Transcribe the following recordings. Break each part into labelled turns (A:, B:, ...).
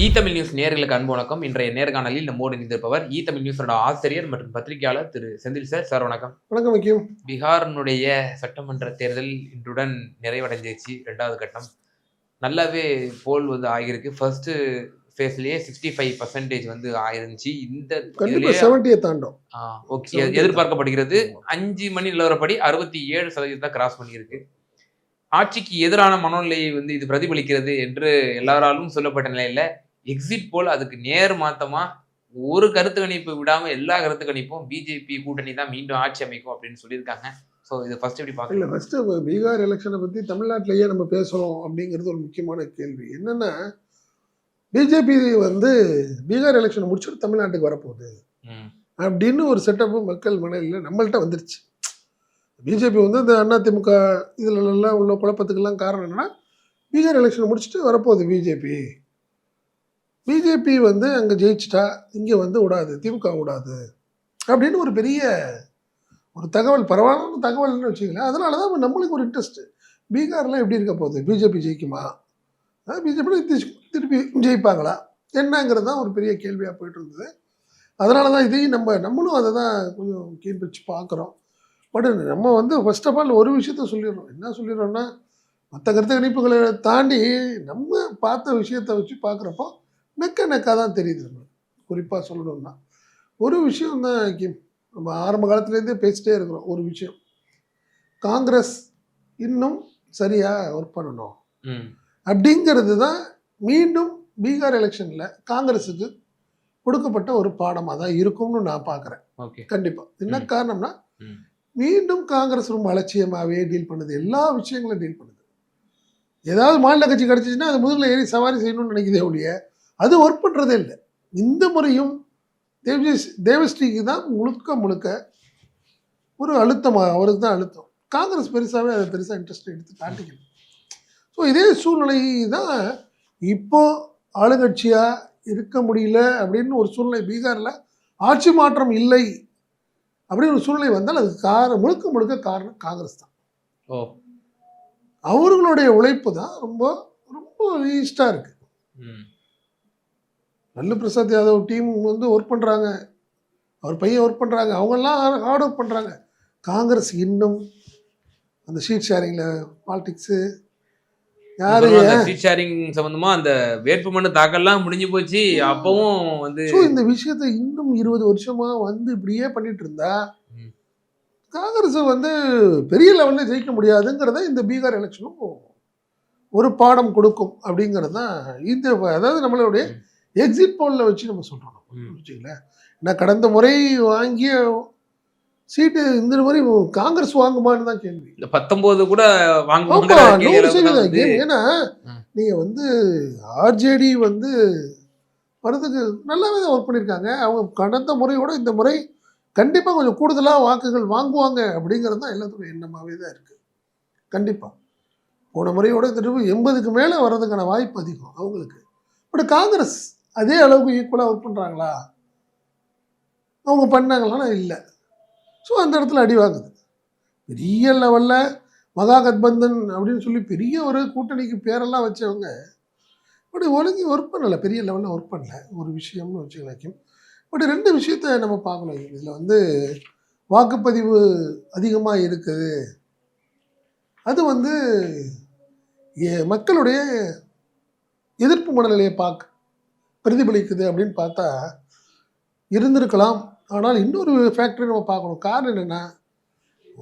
A: இ Tamil news நேர்களுக்கு அன்பு வணக்கம். இன்றைய நேர்காணலில் நம்மோடு இணைந்திருப்பவர் இ தமிழ் நியூஸோட ஆசிரியர் மற்றும் பத்திரிகையாளர் திரு செந்தில் சார். சார் வணக்கம்.
B: வணக்கம் வைக்கும்
A: பீகாரினுடைய சட்டமன்ற தேர்தல் இன்றுடன் நிறைவடைஞ்சிருச்சு. ரெண்டாவது கட்டம். நல்லாவே போல் வந்து ஆகியிருக்கு. ஃபர்ஸ்ட் ஃபேஸ்லயே சிக்ஸ்டி ஃபைவ் பர்சன்டேஜ் வந்து ஆயிருந்துச்சு. இந்த
B: செவன்ட்டியை தாண்டும்.
A: ஓகே. எதிர்பார்க்கப்படுகிறது. அஞ்சு மணி நிலவரப்படி அறுபத்தி ஏழு சதவீதத்தை கிராஸ் பண்ணியிருக்கு. ஆட்சிக்கு எதிரான மனோநிலையை வந்து இது பிரதிபலிக்கிறது என்று எல்லாராலும் சொல்லப்பட்ட நிலையில எக்ஸிட் போல் அதுக்கு நேர் மாத்தமா ஒரு கருத்து கணிப்பு விடாம எல்லா கருத்து கணிப்பும் பிஜேபி கூட்டணி தான் மீண்டும் ஆட்சி அமைக்கும் அப்படின்னு சொல்லியிருக்காங்க. ஸோ இது ஃபர்ஸ்ட் எப்படி
B: இல்ல
A: பார்க்கலாம்
B: ஃபர்ஸ்ட் பீகார் எலெக்ஷனை பத்தி தமிழ்நாட்டிலேயே நம்ம பேசணும் அப்படிங்கிறது ஒரு முக்கியமான கேள்வி. என்னன்னா பிஜேபி வந்து பீகார் எலெக்ஷனை முடிச்சுட்டு தமிழ்நாட்டுக்கு வரப்போகுது. அப்படின்னு ஒரு செட்டப்பு மக்கள் மனதில் நம்மள்ட்ட வந்துருச்சு. பிஜேபி வந்து இந்த அதிமுக இதுல எல்லாம் உள்ள குழப்பத்துக்கெல்லாம் காரணம் என்னன்னா பீகார் எலெக்ஷனை முடிச்சுட்டு வரப்போகுது பிஜேபி பிஜேபி வந்து அங்கே ஜெயிச்சிட்டா இங்கே வந்து விடாது திமுக விடாது அப்படின்னு ஒரு பெரிய ஒரு தகவல் பரவாயில்ல தகவல்னு வச்சுக்கலாம் அதனால தான் நம்மளுக்கு ஒரு இன்ட்ரெஸ்ட்டு பீகார்லாம் எப்படி இருக்க போகுது? பிஜேபி ஜெயிக்குமா? பிஜேபி திருப்பி ஜெயிப்பாங்களா? என்னங்கிறது தான் ஒரு பெரிய கேள்வியாக போயிட்டு இருந்தது. அதனால தான் இதையும் நம்ம நம்மளும் அதை தான் கொஞ்சம் கீழ் வச்சு பார்க்குறோம். பட் நம்ம வந்து ஃபர்ஸ்ட் ஆஃப் ஆல் ஒரு விஷயத்த சொல்லிடுறோம். என்ன சொல்லிடுறோம்னா மற்ற கருத்து கணிப்புகளை தாண்டி நம்ம பார்த்த விஷயத்தை வச்சு பார்க்குறப்போ நெக்க நெக்காக தான் தெரியுது நம்மளுக்கு குறிப்பாக சொல்லணும்னா. ஒரு விஷயம் தான் கிம் நம்ம ஆரம்ப காலத்துலேருந்தே பேசிட்டே இருக்கிறோம். ஒரு விஷயம். காங்கிரஸ் இன்னும் சரியாக ஒர்க் பண்ணணும். அப்படிங்கிறது தான் மீண்டும் பீகார் எலெக்ஷனில் காங்கிரஸுக்கு கொடுக்கப்பட்ட ஒரு பாடமாக தான் இருக்கும்னு நான் பார்க்குறேன்.
A: ஓகே.
B: கண்டிப்பாக என்ன. காரணம்னா. மீண்டும் காங்கிரஸ் ரொம்ப அலட்சியமாகவே டீல் பண்ணுது. எல்லா விஷயங்களும் டீல் பண்ணுது. ஏதாவது மாநில கட்சி கிடச்சிச்சின்னா அது முதுகில் ஏறி சவாரி செய்யணும்னு நினைக்குதே ஒழிய அது ஒர்க் பண்ணுறதே இல்லை. இந்த முறையும் தேவஜி தேவஸ்ரீக்கு தான் முழுக்க முழுக்க ஒரு அழுத்தமாக அவருக்கு தான் அழுத்தம். காங்கிரஸ் பெருசாகவே அதை பெருசாக இன்ட்ரெஸ்ட் எடுத்து காட்டிக்கணும் ஸோ இதே சூழ்நிலை தான் இப்போ ஆளுங்கட்சியாக இருக்க முடியல அப்படின்னு ஒரு சூழ்நிலை பீகாரில் ஆட்சி மாற்றம் இல்லை அப்படின்னு ஒரு சூழ்நிலை வந்தால் அதுக்கு காரணம் முழுக்க முழுக்க காரணம் காங்கிரஸ் தான்.
A: ஓ.
B: அவர்களுடைய உழைப்பு தான் ரொம்ப ரொம்ப ஈஸ்டாக இருக்கு.
A: ம்,
B: நல்லு பிரசாத் யாதவ் டீம் வந்து ஒர்க் பண்ணுறாங்க அவர் பையன் ஒர்க் பண்ணுறாங்க அவங்கெல்லாம் ஹார்ட் ஒர்க் பண்ணுறாங்க காங்கிரஸ் இன்னும் அந்த ஷீட் ஷேரிங்கில் பாலிடிக்ஸு யாரு
A: சீட் ஷேரிங் சம்பந்தமா அந்த வேட்புமனு தாக்கல்லாம் முடிஞ்சு போச்சு. அப்பவும் வந்து
B: ஸோ இந்த விஷயத்தை இன்னும் இருபது வருஷமா வந்து இப்படியே பண்ணிட்டு இருந்தா. காங்கிரஸ் வந்து பெரிய லெவலில் ஜெயிக்க முடியாதுங்கிறத இந்த பீகார் எலெக்ஷனும் ஒரு பாடம் கொடுக்கும் அப்படிங்கிறது தான் இந்த அதாவது நம்மளுடைய எக்ஸிட் போலில் வச்சு நம்ம சொல்கிறோம். வச்சுங்களேன் நான் கடந்த முறை வாங்கிய சீட்டு இந்த முறை காங்கிரஸ் வாங்குமான்னு தான் கேள்வி.
A: இந்த பத்தொன்பது கூட வாங்குவாங்க.
B: ஏன்னா
A: ம்.
B: நீங்க வந்து ஆர்ஜேடி வந்து வரதுக்கு நல்லாவே தான் ஒர்க் பண்ணியிருக்காங்க அவங்க கடந்த முறையோட இந்த முறை கண்டிப்பாக கொஞ்சம் கூடுதலாக வாக்குகள் வாங்குவாங்க அப்படிங்கிறது தான் எல்லாத்துக்கும் எண்ணமாகவே தான் இருக்கு. கண்டிப்பாக போன முறையோட திரும்ப எண்பதுக்கு மேலே வர்றதுக்கான வாய்ப்பு அதிகம் அவங்களுக்கு. பட் காங்கிரஸ் அதே அளவுக்கு ஈக்குவலாக ஒர்க் பண்ணுறாங்களா அவங்க பண்ணாங்களான்னா இல்லை. ஸோ அந்த இடத்துல அடி வாங்குது. பெரிய லெவலில் மகா கத்பந்தன் அப்படின்னு சொல்லி பெரிய ஒரு கூட்டணிக்கு பேரெல்லாம் வச்சவங்க பட் ஒழுங்கி ஒர்க் பண்ணலை. பெரிய லெவலில் ஒர்க் பண்ணல. ஒரு விஷயம்னு வச்சுக்கலாம் பட் ரெண்டு விஷயத்த நம்ம பார்க்கணும். இதில் வந்து வாக்குப்பதிவு அதிகமாக இருக்குது. அது வந்து எ- மக்களுடைய எதிர்ப்பு மனநிலையை பார்க்க பிரதிபலிக்குது அப்படின்னு பார்த்தா இருந்திருக்கலாம். ஆனால் இன்னொரு ஃபேக்டரி நம்ம பார்க்கணும். காரணம் என்னென்னா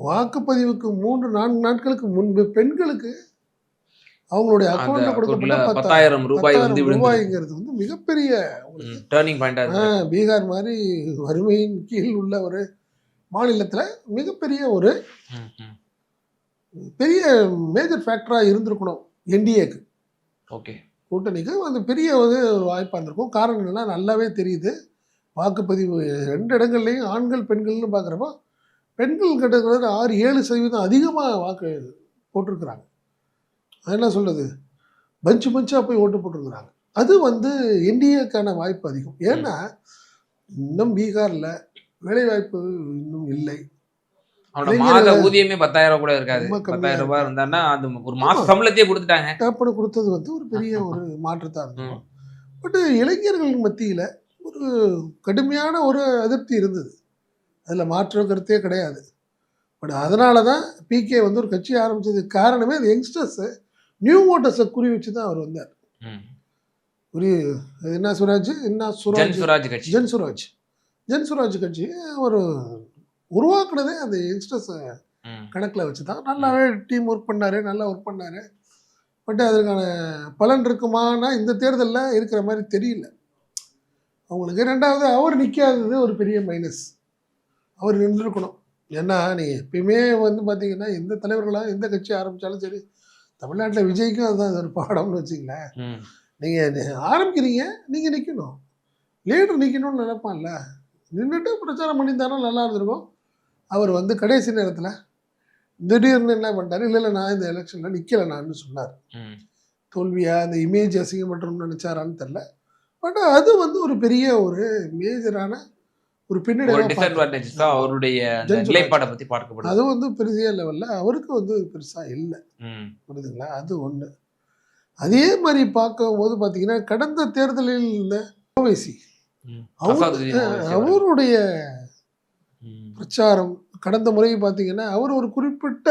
B: வாக்குப்பதிவுக்கு மூன்று நான்கு நாட்களுக்கு முன்பு பெண்களுக்கு அவங்களுடைய அக்கௌண்ட்ல கொடுக்கப்பட்ட பத்தாயிரம்
A: ரூபாய் வந்து
B: ரூபாய்ங்கிறது வந்து மிகப்பெரிய
A: டேர்னிங் பாயிண்டா
B: பீகார் மாதிரி வறுமையின் கீழ் உள்ள ஒரு மாநிலத்துல மிகப்பெரிய ஒரு பெரிய மேஜர் ஃபேக்டராக இருந்திருக்கணும் என்டிஏக்கு
A: ஓகே.
B: கூட்டணிக்கு அது பெரிய ஒரு வாய்ப்பாக இருந்திருக்கும். காரணம் நல்லாவே தெரியுது. வாக்குப்பதிவு ரெண்டு இடங்கள்லையும் ஆண்கள் பெண்கள்னு பார்க்குறப்போ பெண்கள் கிட்ட ஆறு ஏழு சதவீதம் அதிகமாக வாக்கு போட்டிருக்கிறாங்க. என்ன சொல்கிறது பஞ்சு பஞ்சாக போய் ஓட்டு போட்டிருக்கிறாங்க. அது வந்து என்டிஏக்கான வாய்ப்பு அதிகம். ஏன்னா இன்னும் பீகாரில் வேலைவாய்ப்பு இன்னும் இல்லை.
A: அவனோட மாத ஊதியமே பத்தாயிரம் கூட இருக்காது. பத்தாயிரம் ரூபாய் இருந்தான்னா அது ஒரு. மாச சம்பளத்தையே கொடுத்துட்டாங்க.
B: டேப்பனு கொடுத்தது வந்து ஒரு பெரிய ஒரு மாற்றத்தாக இருந்தோம் பட் இளைஞர்கள் மத்தியில் ஒரு கடுமையான ஒரு அதிருப்தி இருந்தது. அதில் மாற்று கருத்தே கிடையாது. பட் அதனால தான் பிகே வந்து ஒரு கட்சி ஆரம்பிச்சதுக்கு காரணமே அது யங்ஸ்டர்ஸு நியூ ஓட்டர்ஸை குறி வச்சு தான் அவர் வந்தார். ஒரு என்ன சுராஜ்? என்ன
A: ஜன்
B: சுராஜ்
A: சுராஜ் கட்சி.
B: ஜன் சுராஜ். ஜன் சுராஜ் கட்சி. ஒரு உருவாக்குனதே அந்த யங்ஸ்டர்ஸை. கணக்கில் வச்சு தான் நல்லாவே டீம் ஒர்க் பண்ணார் நல்லா ஒர்க் பண்ணார். பட் அதற்கான பலன் இருக்குமானா இந்த தேர்தலில் இருக்கிற மாதிரி தெரியல. அவங்களுக்கு ரெண்டாவது அவர் நிற்காதது ஒரு பெரிய மைனஸ் அவர் நின்றுருக்கணும். ஏன்னா நீங்கள் எப்பயுமே வந்து பார்த்தீங்கன்னா எந்த தலைவர்களாக எந்த கட்சி ஆரம்பித்தாலும் சரி தமிழ்நாட்டில் விஜய்க்கும் அதுதான் ஒரு பாடம்னு வச்சுங்களேன். நீங்கள் ஆரம்பிக்கிறீங்க நீங்கள் நிற்கணும் லீடர் நிற்கணும்னு நினைப்பான்ல. நின்றுட்டு பிரச்சாரம் பண்ணியிருந்தாலும் நல்லா இருந்திருக்கும். அவர் வந்து கடைசி நேரத்தில் திடீர்னு என்ன பண்ணிட்டாரு இல்லை இல்லை நான் இந்த எலெக்ஷனில் நிற்கலை நான் சொன்னார்
A: ம்.
B: தோல்வியா அந்த இமேஜ் அசிங்கப்பட்டுரும்னு நினச்சாரான்னு தெரில பட் அது வந்து ஒரு பெரிய ஒரு மேஜரான ஒரு பின்னடைவாக
A: அவருடைய. நிலைப்பாடை
B: அது வந்து பெரிய லெவலில் அவருக்கு வந்து பெருசாக இல்லை. புரியுதுங்களா அது ஒன்று அதே மாதிரி பார்க்கும்போது பார்த்தீங்கன்னா கடந்த தேர்தலில் இருந்த ஓவைசி. அவருடைய. பிரச்சாரம் கடந்த முறை பார்த்தீங்கன்னா அவர் ஒரு குறிப்பிட்ட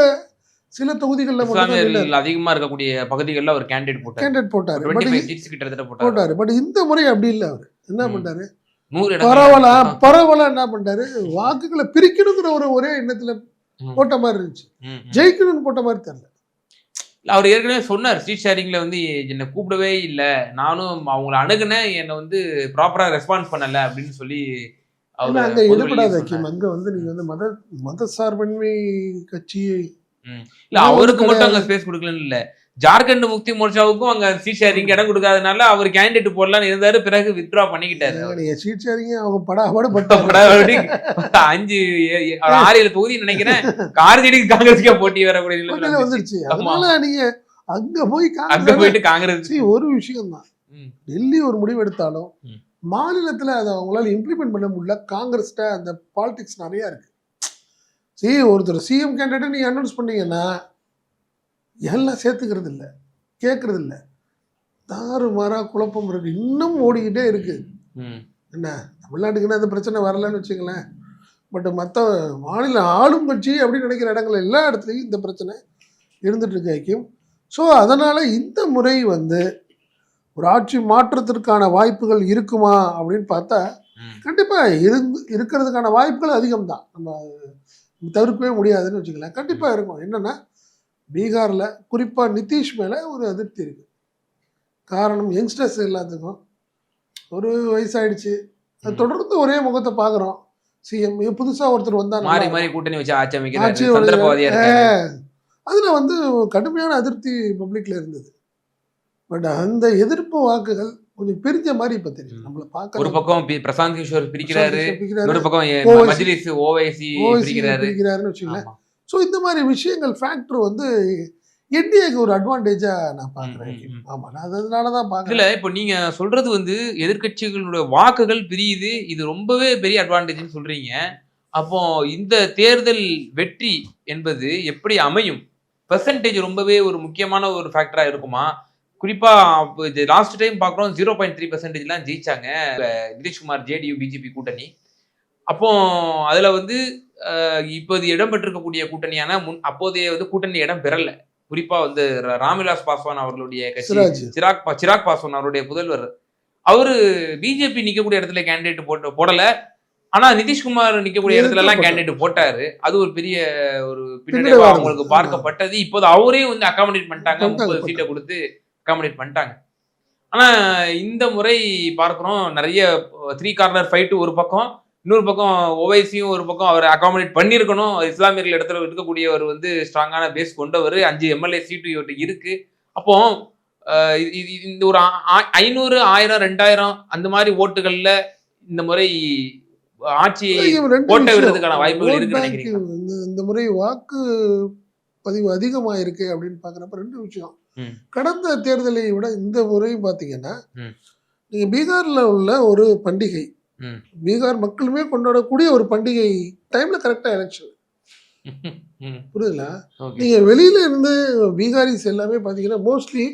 B: சில தொகுதிகளில் மட்டும்
A: இஸ்லாமியர்கள் அதிகமா இருக்கக்கூடிய பகுதிகளில் அவர் கேண்டிடேட் போட்டார்.
B: கேண்டிடேட் போட்டார். பட்
A: போட்டார்.
B: பட் இந்த முறை அப்படி இல்லை அவர். என்ன. பண்ணாரு பரவலா பரவலா என்ன பண்ணாரு வாக்குகளை பிரிக்கணுங்கிற ஒரு ஒரே எண்ணத்துல. போட்ட மாதிரி இருந்துச்சு. ஜெயிக்கணும்னு போட்ட மாதிரி தெரியல.
A: அவர் ஏற்கனவே சொன்னார் ஸ்ட்ரீட் ஷேரிங்ல வந்து என்னை கூப்பிடவே இல்லை. நானும் அவங்கள அணுகுனேன் என்னை வந்து ப்ராப்பரா ரெஸ்பான்ஸ் பண்ணல அப்படின்னு சொல்லி
B: அங்க
A: பொது
B: எடுபடாத
A: வெளியே
B: கிம் அங்க வந்து நீங்க வந்து மத மத சார்பின்மை கட்சியை
A: இல்ல அவருக்கு மட்டும் அங்க ஸ்பேஸ் கொடுக்கலன்னு இல்ல. ஜார்க்கண்ட் முக்தி மோர்ச்சாவுக்கும் அங்க சீட் ஷேரிங் இடம் கொடுக்காதனால அவர் கேண்டிடேட் போடலாம்னு இருந்தாரு. பிறகு வித்ட்ரா பண்ணிக்கிட்டாரு அவர்.
B: நீங்க சீட் ஷேரிங்க அவங்க படாபாடு
A: அஞ்சு ஏ- ஏ- ஒரு ஆறு ஏழு தொகுதி நினைக்கிறேன். கார்ஜிடிக்கு காங்கிரஸுக்கே போட்டி வரக்கூடிய வந்துருச்சு.
B: அதனால நீங்க அங்க போய்
A: அங்க
B: காங்கிரஸ்
A: போயிட்டு காங்கிரஸ்
B: ஒரு விஷயம் தான்
A: ம்.
B: டெல்லி ஒரு முடிவு எடுத்தாலும்
A: ம்.
B: மாநிலத்துல அதை அவங்களால இம்ப்ளிமெண்ட் பண்ண முடியல. காங்கிரஸ்ட அந்த பாலிடிக்ஸ் நிறைய இருக்கு. சி ஒருத்தர் சிஎம் கேண்டிடேட் நீங்க அனௌன்ஸ் பண்ணீங்கன்னா எல்லாம் சேர்த்துக்கிறது இல்லை. கேட்கறது இல்லை. தாறுமாறா குழப்பம் இருக்கு. இன்னும் ஓடிக்கிட்டே இருக்கு.
A: ம்.
B: என்ன? தமிழ்நாட்டுக்குன்னு அந்த பிரச்சனை வரலன்னு வச்சுங்களேன் பட் மற்ற மாநில ஆளும் கட்சி அப்படின்னு நினைக்கிற இடங்கள் எல்லா இடத்துலையும் இந்த பிரச்சனை இருந்துட்டு இருக்கு ஐக்கியம். ஸோ அதனால இந்த முறை வந்து ஒரு ஆட்சி மாற்றத்திற்கான வாய்ப்புகள் இருக்குமா அப்படின்னு பார்த்தா
A: ம்.
B: கண்டிப்பா இருந்து இருக்கிறதுக்கான வாய்ப்புகள் அதிகம் தான் நம்ம தவிர்க்கவே முடியாதுன்னு வச்சுக்கலாம் கண்டிப்பா இருக்கும். என்னன்னா பீகார்ல குறிப்பா நிதிஷ் மேல ஒரு அதிருப்தி இருக்கு. காரணம் யங்ஸ்டர்ஸ் எல்லாத்துக்கும். ஒரு வயசாயிடுச்சு. தொடர்ந்து ஒரே முகத்தை பார்க்குறோம். சிஎம் புதுசா ஒருத்தர் வந்தா நல்லா
A: மாறி
B: இருக்கும்.
A: மாறி கூட்டணி வச்சு ஆட்சி
B: அதுல வந்து கடுமையான அதிருப்தி பப்ளிக்ல இருந்தது. பட் அந்த எதிர்ப்பு வாக்குகள் கொஞ்சம் பிரிஞ்ச மாதிரி இப்ப தெரியும். நம்மள
A: ஒரு
B: பார்க்க
A: பக்கம் பி- பிரசாந்த் கிஷோர் பிரிக்கிறாரு இன்னொரு பக்கம். மஜ்லிஸ் ஓவைசி
B: பிரிக்கிறாருன்னு வச்சுக்கோங்களேன். ஸோ இந்த மாதிரி விஷயங்கள் ஃபேக்டர் வந்து என்டிஏக்கு ஒரு அட்வான்டேஜா நான்
A: ம்.
B: ஆமா நான் அதனால தான் பார்க்குறேன்.
A: இப்போ நீங்க சொல்றது வந்து எதிர்க்கட்சிகளுடைய வாக்குகள் பிரியுது இது ரொம்பவே பெரிய அட்வான்டேஜ்னு சொல்றீங்க. அப்போ இந்த தேர்தல் வெற்றி என்பது எப்படி அமையும்? பெர்சன்டேஜ் ரொம்பவே ஒரு முக்கியமான ஒரு ஃபேக்டரா இருக்குமா? குறிப்பா லாஸ்ட் டைம் பார்க்குறோம் ஜீரோ பாயிண்ட் த்ரீ பர்சன்டேஜ்லாம் ஜெயிச்சாங்க. நிதிஷ்குமார் ஜேடியு பிஜேபி கூட்டணி. அப்போ அதுல வந்து இப்போது இடம்பெற்றிருக்கக்கூடிய கூட்டணியான முன் அப்போதைய வந்து கூட்டணி இடம் பெறல. குறிப்பா வந்து ராம்விலாஸ் பாஸ்வான் அவர்களுடைய கட்சி சிராக் சிராக் பாஸ்வான் அவருடைய புதல்வர். அவரு பிஜேபி நிக்கக்கூடிய இடத்துல கேண்டிடேட் போட்டு போடல. ஆனா நிதிஷ்குமார் நிக்கக்கூடிய இடத்துல எல்லாம். கேண்டிடேட் போட்டாரு. அது ஒரு பெரிய ஒரு
B: பின்னடைவா.
A: அவங்களுக்கு. பார்க்கப்பட்டது. இப்போது அவரையும் வந்து அகாமடேட் பண்ணிட்டாங்க.
B: பண்ணிட்டாங்க,
A: முப்பது சீட்டை கொடுத்து அகாமடேட் பண்ணிட்டாங்க ஆனா இந்த முறை பார்க்கிறோம் நிறைய த்ரீ கார்னர் ஃபைட்டு ஒரு பக்கம் இன்னொரு பக்கம் ஓவைசியும் ஒரு பக்கம் அவர் அகாமடேட் பண்ணியிருக்கணும் இஸ்லாமியர்கள் இடத்துல இருக்கக்கூடியவர் வந்து ஸ்ட்ராங்கான பேஸ் கொண்டவர் அஞ்சு எம்எல்ஏ சீட்டு இவர்கிட்ட இருக்கு அப்போ இந்த ஒரு ஐநூறு ஆயிரம் ரெண்டாயிரம் அந்த மாதிரி ஓட்டுகள்ல இந்த முறை ஆட்சியை ஓட்ட. விடுறதுக்கான வாய்ப்புகள்
B: bank
A: நினைக்கிறீங்களா?
B: இந்த முறை வாக்கு பதிவு அதிகமாயிருக்கு அப்படின்னு பார்க்குறப்ப ரெண்டு விஷயம். கடந்த தேர்தலை விட இந்த முறை பார்த்தீங்கன்னா
A: ம்.
B: நீங்க பீகார்ல உள்ள ஒரு பண்டிகை. பீகார் மக்களுமே கொண்டாடக்கூடிய ஒரு பண்டிகை டைம்ல கரெக்டா எலெக்ஷன்
A: ம்,
B: புரியுதுங்களா
A: okay.
B: நீங்க வெளியில இருந்து பீகாரிஸ் எல்லாமே பாத்தீங்கன்னா மோஸ்ட்லி.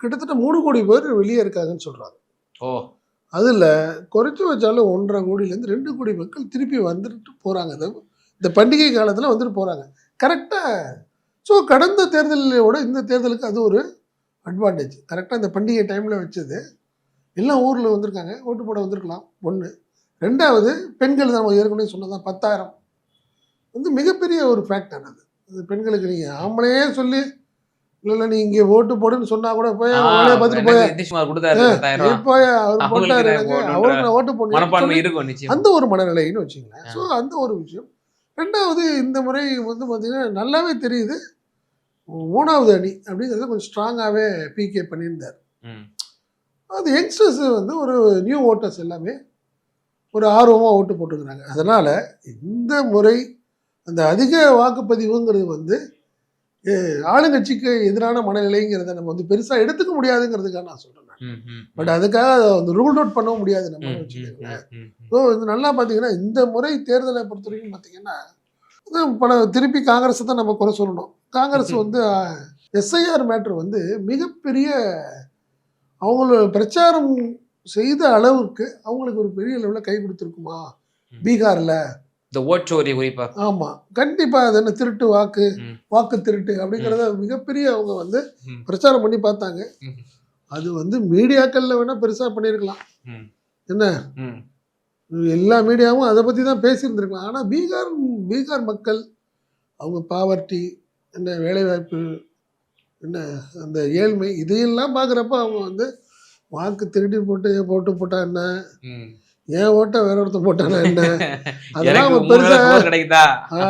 B: கிட்டத்தட்ட மூணு கோடி பேர் வெளியே இருக்காங்கன்னு சொல்றாங்க
A: ஓ
B: அதில் குறைச்சி வச்சாலும் ஒன்றரை கோடியிலேருந்து ரெண்டு கோடி மக்கள் திருப்பி வந்துட்டு போகிறாங்க இந்த இந்த பண்டிகை காலத்தில் வந்துட்டு போகிறாங்க கரெக்டாக ஸோ கடந்த தேர்தலோட இந்த தேர்தலுக்கு அது ஒரு அட்வான்டேஜ் கரெக்டாக இந்த பண்டிகை டைமில் வச்சது. எல்லாம் ஊரில் வந்திருக்காங்க. ஓட்டு போட வந்திருக்கலாம். ஒன்று ரெண்டாவது பெண்கள் நம்ம ஏற்கனவே சொன்னதான் பத்தாயிரம். வந்து மிகப்பெரிய ஒரு ஃபேக்டர் அது. அது பெண்களுக்கு நீங்கள் ஆம்பளையே சொல்லி இல்லை இல்லை நீ இங்கே ஓட்டு போடுன்னு சொன்னால் கூட போய் அவங்களே பார்த்துட்டு போய். இப்போ அவர் போட்டாரு அவருக்கு நான் ஓட்டு போடணும் அந்த ஒரு மனநிலைன்னு வச்சுங்களேன். ஸோ அந்த ஒரு விஷயம். ரெண்டாவது இந்த முறை வந்து பார்த்தீங்கன்னா நல்லாவே தெரியுது. மூணாவது அணி அப்படிங்கிறத கொஞ்சம் ஸ்ட்ராங்காகவே பிகே பண்ணியிருந்தார். அது யங்ஸ்டர்ஸ் வந்து ஒரு நியூ ஓட்டர்ஸ் எல்லாமே ஒரு ஆர்வமாக ஓட்டு போட்டுக்கிறாங்க அதனால் இந்த முறை அந்த அதிக வாக்குப்பதிவுங்கிறது வந்து ஆளுங்கட்சிக்கு எதிரான மனநிலைங்கிறத நம்ம வந்து பெருசாக எடுத்துக்க முடியாதுங்கிறதுக்காக நான் சொல்கிறேன் பட் அதுக்காக அதை வந்து ரூல் அவுட் பண்ணவும் முடியாது நம்ம வச்சுக்கோங்களேன். ஸோ இது நல்லா பார்த்தீங்கன்னா இந்த முறை தேர்தலை பொறுத்த வரைக்கும் பார்த்தீங்கன்னா பல திருப்பி காங்கிரஸை தான் நம்ம குறை சொல்லணும் காங்கிரஸ் வந்து எஸ்ஐஆர் மேட்ரு வந்து மிகப்பெரிய அவங்களோட பிரச்சாரம் செய்த அளவுக்கு அவங்களுக்கு ஒரு பெரிய லெவலில் கை கொடுத்துருக்குமா. பீகாரில்
A: இந்த
B: ஆமாம் கண்டிப்பாக அது என்ன திருட்டு வாக்கு. வாக்கு திருட்டு அப்படிங்கிறத மிகப்பெரிய அவங்க வந்து. பிரச்சாரம் பண்ணி பார்த்தாங்க. அது வந்து மீடியாக்களில் வேணால் பெருசாக பண்ணியிருக்கலாம். என்ன. எல்லா மீடியாவும் அதை பற்றி தான் பேசியிருந்திருக்கலாம். ஆனால் பீகார் பீகார் மக்கள் அவங்க பாவர்ட்டி என்ன வேலைவாய்ப்பு என்ன அந்த ஏழ்மை இதையெல்லாம் பார்க்குறப்ப அவங்க வந்து வாக்கு திருடி போட்டு போட்டு போட்டா என்ன. ஏன் ஓட்டை வேற ஒருத்தன் போட்டானா என்ன? அதெல்லாம் அவங்க பெருசா
A: கிடைக்குதா?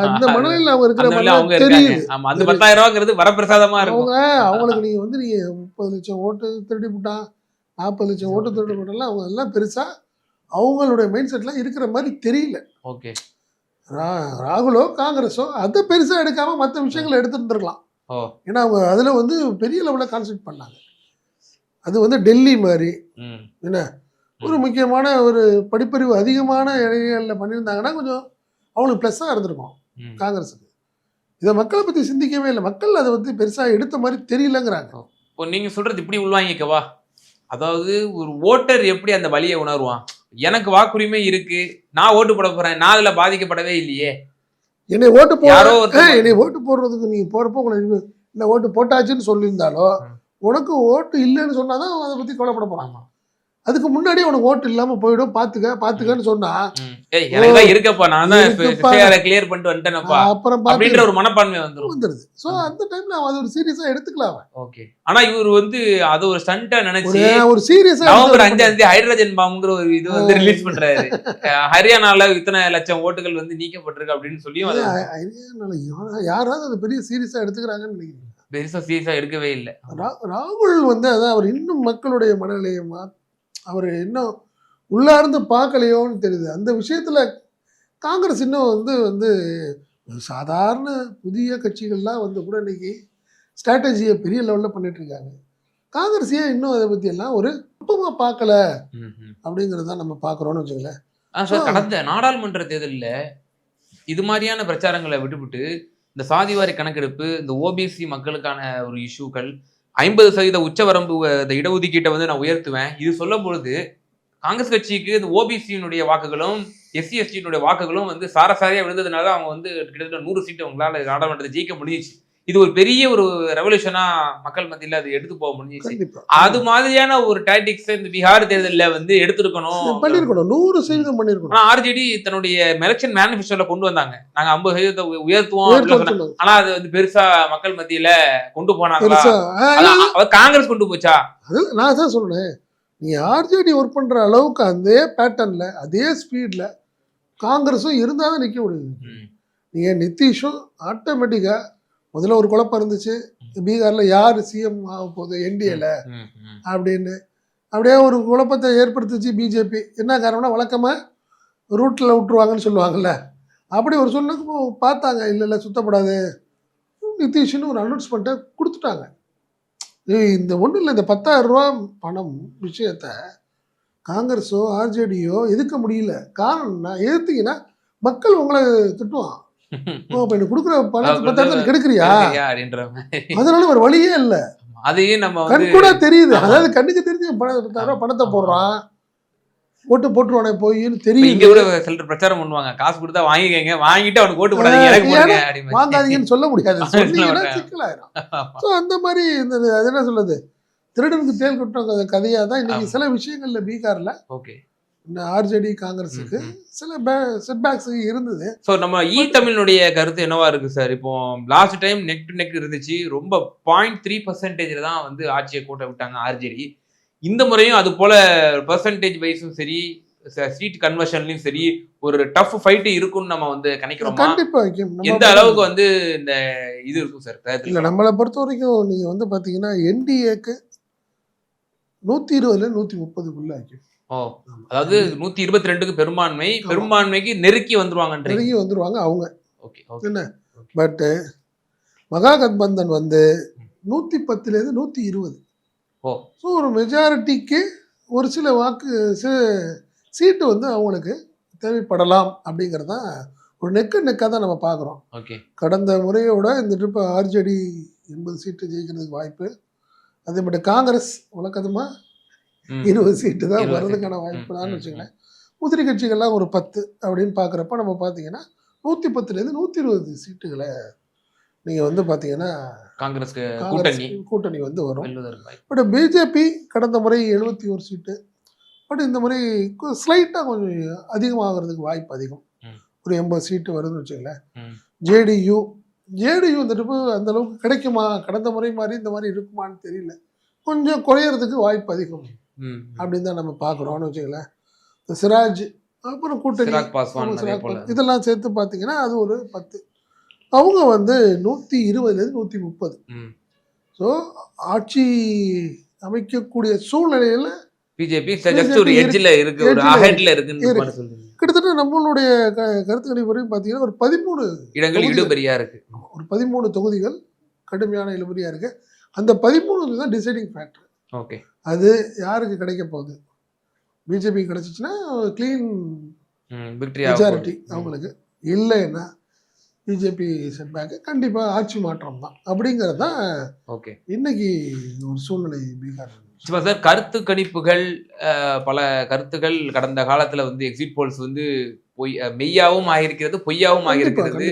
B: அந்த மனநிலையில் அவங்க இருக்கிற தெரியுது.
A: அந்த பத்தாயிரம் ரூபாங்கிறது வரப்பிரசாதமா இருக்கும்.
B: அவங்க அவங்களுக்கு நீங்கள் வந்து நீங்கள் முப்பது லட்சம் ஓட்டு திருடி போட்டான் நாற்பது லட்சம் ஓட்டு திருடி போட்டாலாம் அவங்க எல்லாம் பெருசாக அவங்களுடைய மைண்ட் செட்லாம் இருக்கிற மாதிரி தெரியல.
A: ஓகே.
B: ரா- ராகுலோ காங்கிரஸோ அதை பெருசாக எடுக்காம மற்ற விஷயங்களை எடுத்துருந்துருக்கலாம் ஏன்னா அவங்க அதில் வந்து பெரிய லெவலில் கான்சென்ட் பண்ணாங்க. அது வந்து டெல்லி மாதிரி. என்ன? ஒரு முக்கியமான ஒரு படிப்பறிவு அதிகமான இடைகளில் பண்ணியிருந்தாங்கன்னா கொஞ்சம் அவங்களுக்கு ப்ளஸ்ஸாக இருந்திருக்கும். காங்கிரஸுக்கு. இதை மக்களை பற்றி சிந்திக்கவே இல்லை. மக்கள் அதை வந்து பெருசாக எடுத்த மாதிரி தெரியலங்கிறாங்க.
A: இப்போ நீங்க சொல்றது இப்படி உள்வாங்கிக்கவா அதாவது ஒரு ஓட்டர் எப்படி அந்த வலியை உணர்வான்? எனக்கு வாக்குரிமை இருக்கு நான் ஓட்டு போட போறேன் நான் அதுல பாதிக்கப்படவே இல்லையே.
B: என்னை ஓட்டு போ
A: யாரோ
B: என்னை ஓட்டு போடுறதுக்கு நீங்கள் போகிறப்போ உங்களுக்கு இல்லை ஓட்டு போட்டாச்சுன்னு சொல்லியிருந்தாலோ
A: ம்.
B: உனக்கு ஓட்டு இல்லைன்னு சொன்னாதான் அதை பற்றி கவலைப்பட போகிறான்
A: ஆமா.
B: அதுக்கு முன்னாடியே உனக்கு ஓட்டு இல்லாமல் போயிடும் பார்த்துக்க பார்த்துக்கன்னு சொன்னா
A: இருக்கப்பா நான். கிளியர் பண்ணிட்டு வந்துட்டேனப்பா.
B: அப்புறம்
A: அப்படின்ற ஒரு மனப்பான்மை வந்துரும்.
B: வந்துடுது ஸோ அந்த டைம்ல அது ஒரு சீரியஸாக எடுத்துக்கலாம்.
A: ஓகே ஆனா இவர் வந்து அது ஒரு ஸ்டண்டா நினைச்சு
B: ஒரு சீரியஸாக
A: நவம்பர் அஞ்சாம் தேதி ஹைட்ரஜன் பாம்புங்கிற ஒரு இது வந்து ரிலீஸ் பண்றாரு. ஹரியானால இத்தனை லட்சம் ஓட்டுகள் வந்து நீக்கப்பட்டிருக்கு அப்படின்னு சொல்லியும் அது
B: யாராவது அது பெரிய சீரியஸாக எடுத்துக்கிறாங்கன்னு நினைக்கிறேன்.
A: பெருசா சீரியஸா எடுக்கவே இல்லை.
B: ராகுல் வந்து அதான் அவர் இன்னும் மக்களுடைய மனநிலையை மா அவர் இன்னும் உள்ளார்ந்து பார்க்கலையோன்னு தெரியுது. அந்த விஷயத்துல காங்கிரஸ் இன்னும் வந்து வந்து சாதாரண புதிய கட்சிகள்லாம் வந்து கூட இன்னைக்கு ஸ்ட்ராட்டஜியை பெரிய லெவலில் பண்ணிட்டு இருக்காங்க. காங்கிரஸ் ஏன் இன்னும் அதை பத்தி எல்லாம் ஒரு நுட்பமாக பார்க்கல அப்படிங்கிறத நம்ம பார்க்குறோன்னு வச்சுங்களேன்
A: ஆ சார். கடந்த நாடாளுமன்ற தேர்தல்ல இது மாதிரியான பிரச்சாரங்களை விட்டுவிட்டு இந்த சாதிவாரி கணக்கெடுப்பு இந்த ஓபிசி மக்களுக்கான ஒரு இஷ்யூக்கள் ஐம்பது சதவீத உச்சவரம்பு இந்த இடஒதுக்கீட்டை வந்து நான் உயர்த்துவேன். இது சொல்லும் பொழுது காங்கிரஸ் கட்சிக்கு இந்த ஓபிசியினுடைய வாக்குகளும் எஸ்சி எஸ்டியினுடைய வாக்குகளும் வந்து சாரசாரியாக விழுந்ததுனால அவங்க வந்து கிட்டத்தட்ட நூறு சீட்டு அவங்களால நாடாளுமன்றத்தை ஜெயிக்க முடிஞ்சிச்சு. இது ஒரு பெரிய ஒரு ரெவல்யூஷனா மக்கள் மத்தியில அது எடுத்து போக முடிஞ்சிச்சு. அது மாதிரியான ஒரு டாக்டிக்ஸ் இந்த பீகார் தேர்தல்ல வந்து எடுத்திருக்கணும்
B: பண்ணியிருக்கணும் நூறு சதவீதம் பண்ணியிருக்கணும்
A: ஆனா ஆர்ஜேடி தன்னுடைய எலெக்ஷன் மேனிஃபெஸ்டோல கொண்டு வந்தாங்க. நாங்க ஐம்பது சதவீதத்தை உயர்த்துவோம். ஆனா அது வந்து பெருசா மக்கள் மத்தியில கொண்டு போனாங்களா? காங்கிரஸ் கொண்டு போச்சா?
B: அது நான் தான் சொல்றேன். நீ ஆர்ஜேடி ஒர்க் பண்ற அளவுக்கு அதே பேட்டர்ன்ல அதே ஸ்பீட்ல காங்கிரஸும் இருந்தால் தான் நிற்க முடியும். நீங்கள் நிதிஷும் ஆட்டோமேட்டிக்காக முதல்ல ஒரு குழப்பம் இருந்துச்சு. பீகாரில் யார் சிஎம் ஆக போகுது? என்டிஏல. அப்படின்னு. அப்படியே ஒரு குழப்பத்தை ஏற்படுத்துச்சு பிஜேபி என்ன காரணம்னா வழக்கமாக ரூட்டில் விட்டுருவாங்கன்னு சொல்லுவாங்கல்ல. அப்படி ஒரு சொன்னக்கு பார்த்தாங்க. இல்லை இல்லை சுத்தப்படாது. நிதிஷ்னு ஒரு அனௌன்ஸ்மெண்ட்டை கொடுத்துட்டாங்க. இந்த ஒன்றும் இல்லை இந்த பத்தாயிரம் ரூபா பணம் விஷயத்த காங்கிரஸோ ஆர்ஜேடியோ எதிர்க்க முடியல. காரணம் என்ன எதிர்த்தீங்கன்னா மக்கள் உங்களை திட்டுவான் ஓ அப்போ எனக்கு கொடுக்குற பணத்தை
A: அது
B: பத்தாயிரத்தை
A: வந்து
B: கெடுக்கிறியா
A: அப்படின்ற.
B: அதனால ஒரு வழியே இல்லை
A: ஆமா. அதையும் நம்ம
B: கண் கூட தெரியுது. அதாவது கண்ணுக்கு தெரிஞ்சு பணத்தை பணத்தை. போடுறான் போட்டு போட்டுருவானே போயின்னு தெரியுது
A: இங்க கூட சிலர் பிரச்சாரம் பண்ணுவாங்க காசு கொடுத்தா வாங்கிக்கங்க வாங்கிட்டு அவனுக்கு ஓட்டு போடாதீங்க எனக்கு
B: வாங்காதீங்கன்னு சொல்ல முடியாது. சிக்கலாயிரும். ஸோ அந்த மாதிரி இந்த அது என்ன சொல்லுது திருடனுக்கு தேல் கொட்டம் கதை கதையாக தான் இன்னைக்கு. சில விஷயங்கள்ல பீகார்ல
A: ஓகே
B: ஆர்ஜேடி காங்கிரஸுக்கு. சில செட்பேக்ஸ் இருந்தது.
A: ஸோ நம்ம இ தமிழினுடைய கருத்து என்னவா இருக்கு சார் இப்போ last time neck to neck இருந்துச்சு. ரொம்ப பாயிண்ட் த்ரீ பர்சன்டேஜ்ல தான் வந்து ஆட்சியை கூட்ட விட்டாங்க ஆர்ஜேடி இந்த முறையும் அது போல பர்சன்டேஜ் வைஸும் சரி சீட் கன்வர்ஷன்லயும் சரி ஒரு டஃப் ஃபைட் இருக்கும்னு நம்ம வந்து கணிக்கிறோமா?
B: கண்டிப்பா
A: எந்த அளவுக்கு வந்து இந்த இது இருக்கும் சார்
B: இல்ல நம்மளை பொறுத்த வரைக்கும் நீங்க வந்து பாத்தீங்கன்னா என்டிஏக்கு நூத்தி இருபதுல நூத்தி முப்பதுக்குள்ள
A: ஓ அதாவது நூத்தி இருபத்தி ரெண்டுக்கு பெரும்பான்மை பெரும்பான்மைக்கு நெருக்கி வந்துருவாங்கன்றீங்க.
B: நெருங்கி வந்துருவாங்க அவங்க.
A: Okay okay.
B: என்ன? பட்டு மகாகத்பந்தன் வந்து நூத்தி பத்துல இருந்து நூத்தி இருபது.
A: ஓ.
B: ஸோ ஒரு மெஜாரிட்டிக்கு ஒரு சில வாக்கு சில சீட்டு வந்து அவங்களுக்கு தேவைப்படலாம் அப்படிங்கிறது ஒரு நெக்கு நெக்காக தான் நம்ம பார்க்குறோம்
A: ஓகே.
B: கடந்த முறையோட இந்த ட்ரிப் ஆர்ஜேடி எண்பது சீட்டு ஜெயிக்கிறதுக்கு வாய்ப்பு. அதே மட்டும் காங்கிரஸ் வழக்கமா
A: ம்.
B: இருபது சீட்டு தான் வர்றதுக்கான
A: சீட்டு.
B: வாய்ப்பு
A: ம்,
B: தான்
A: ம்,
B: வச்சுங்களேன் உதிரி கட்சிகள்லாம் ஒரு பத்து அப்படின்னு பார்க்குறப்ப நம்ம பார்த்தீங்கன்னா நூற்றி பத்துலேருந்து நூற்றி இருபது சீட்டுகளை நீங்கள் வந்து பார்த்தீங்கன்னா காங்கிரஸ்
A: கூட்டணி
B: கூட்டணி வந்து வரும். பட் பிஜேபி கடந்த முறை எழுபத்தி ஒரு சீட்டு பட் இந்த முறை ஸ்லைட்டாக கொஞ்சம் அதிகமாகிறதுக்கு வாய்ப்பு அதிகம். ஒரு எண்பது சீட்டு வருதுன்னு வச்சுங்களேன். ஜேடியு ஜேடியு இந்த ட்ரிப்பு அந்த அளவுக்கு கிடைக்குமா கடந்த முறை மாதிரி இந்த மாதிரி இருக்குமான்னு தெரியல கொஞ்சம் குறையறதுக்கு வாய்ப்பு அதிகம். அப்படின்னு தான் நம்ம பார்க்குறோம்னு இந்த சிராஜ் அப்புறம் கூட்டணி. இதெல்லாம் சேர்த்து பார்த்தீங்கன்னா அது ஒரு பத்து. அவங்க வந்து நூற்றி இருபதுலேருந்து நூற்றி முப்பது. ஸோ ஆட்சி அமைக்கக்கூடிய சூழ்நிலையில்
A: பிஜேபி
B: கிட்டத்தட்ட நம்மளுடைய கருத்து கணிப்பு பார்த்தீங்கன்னா ஒரு பதிமூணு
A: இடங்கள். இழுபறியா இருக்கு.
B: ஒரு பதிமூணு தொகுதிகள் கடுமையான இழுபறியாக இருக்கு. அந்த பதிமூணு தான் டிசைடிங் ஃபேக்டர்
A: ஓகே.
B: அது யாருக்கு கிடைக்க போகுது? பிஜேபி கிடைச்சிச்சுன்னா க்ளீன் மெஜாரிட்டி அவங்களுக்கு. இல்லைன்னா பிஜேபி செட்பேக்கு கண்டிப்பாக ஆட்சி மாற்றம் தான். அப்படிங்கிறது தான்
A: ஓகே.
B: இன்னைக்கு ஒரு சூழ்நிலை பீகார்
A: சும்மா சார் கருத்து கணிப்புகள் பல கருத்துகள் கடந்த காலத்துல வந்து எக்ஸிட் போல்ஸ் வந்து பொய் மெய்யாவும் ஆகியிருக்கிறது பொய்யாவும் ஆகியிருக்கிறது.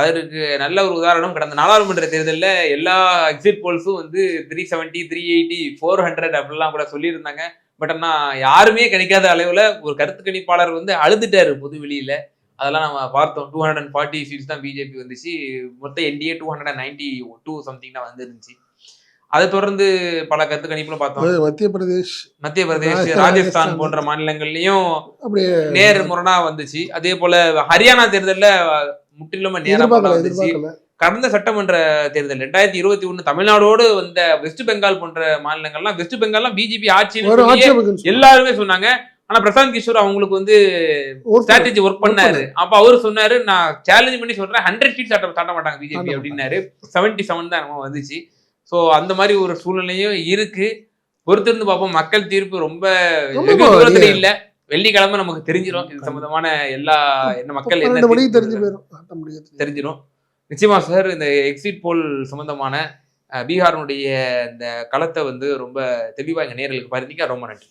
A: அதற்கு நல்ல ஒரு உதாரணம் கடந்த நாடாளுமன்ற தேர்தல்ல எல்லா எக்ஸிட் போல்ஸும் வந்து three seventy three eighty four hundred அப்படிலாம் கூட சொல்லியிருந்தாங்க. பட் ஆனா யாருமே கிடைக்காத அளவுல ஒரு கருத்து கணிப்பாளர் வந்து அழுதுட்டாரு பொது வெளியில அதெல்லாம் நம்ம பார்த்தோம். டூ ஹண்ட்ரட் ஃபார்ட்டி சீட்ஸ் தான் பிஜேபி வந்துச்சு. மொத்தம் NDA two hundred ninety two something தான் வந்துருந்துச்சு. அதை தொடர்ந்து பல கருத்து கணிப்புகளும் பார்த்தோம்.
B: மத்திய பிரதேஷ்.
A: மத்திய பிரதேஷ்
B: ராஜஸ்தான்,
A: போன்ற மாநிலங்கள்லயும் நேர் முரணா வந்துச்சு. அதே போல ஹரியானா தேர்தல்ல முற்றிலுமா நேரா
B: எதிர்பார்க்கல
A: வந்துச்சு. கடந்த சட்டமன்ற தேர்தல் ரெண்டாயிரத்தி இருபத்தி ஒண்ணு தமிழ்நாடோடு வந்த வெஸ்ட் பெங்கால் போன்ற மாநிலங்கள்லாம் வெஸ்ட் பெங்கால்லாம் பிஜேபி
B: ஆட்சி.
A: எல்லாருமே சொன்னாங்க. ஆனா பிரசாந்த் கிஷோர் அவங்களுக்கு வந்து ஸ்ட்ராட்டஜி ஒர்க் பண்ணாரு. அப்ப அவரு சொன்னாரு நான் சேலஞ்ச் பண்ணி சொல்றேன். ஹண்ட்ரட் சீட் சாட்ட சாட்ட மாட்டாங்க பிஜேபி அப்படின்னாரு. செவன்டி செவன் தான் நம்ம வந்துச்சு. சோ அந்த மாதிரி ஒரு சூழ்நிலையும் இருக்கு. பொறுத்திருந்து பார்ப்போம். மக்கள் தீர்ப்பு ரொம்ப தூரத்துல இல்ல. வெள்ளிக்கிழமை நமக்கு தெரிஞ்சிடும் இது சம்பந்தமான எல்லா என்ன மக்கள் என்ன
B: தெரிஞ்சு போயிடும்
A: தெரிஞ்சிடும் நிச்சயமா சார் இந்த எக்ஸிட் போல் சம்பந்தமான பீகாரினுடைய இந்த களத்தை வந்து ரொம்ப தெளிவா எங்க நேர்களுக்கு பாருந்தீங்க ரொம்ப நன்றி.